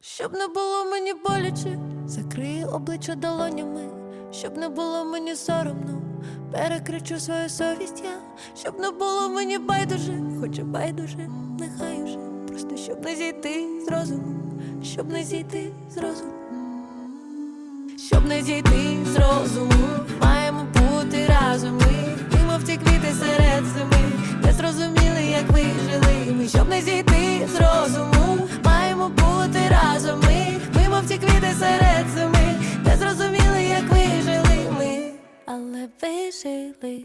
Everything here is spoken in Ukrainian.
щоб не було мені боляче, закрию обличчя долонями, щоб не було мені соромно, перекричу свою совість я, щоб не було мені байдуже, хоча байдуже, нехай уже, просто щоб не зійти з розуму, щоб не зійти з розуму. Щоб не зійти з розуму, маємо бути разом ми, мов ті квіти серед зими, не зрозуміли, як ви жили ми, щоб не зійти з розуму, серед зими, не зрозуміли, як вижили ми, але ви жили.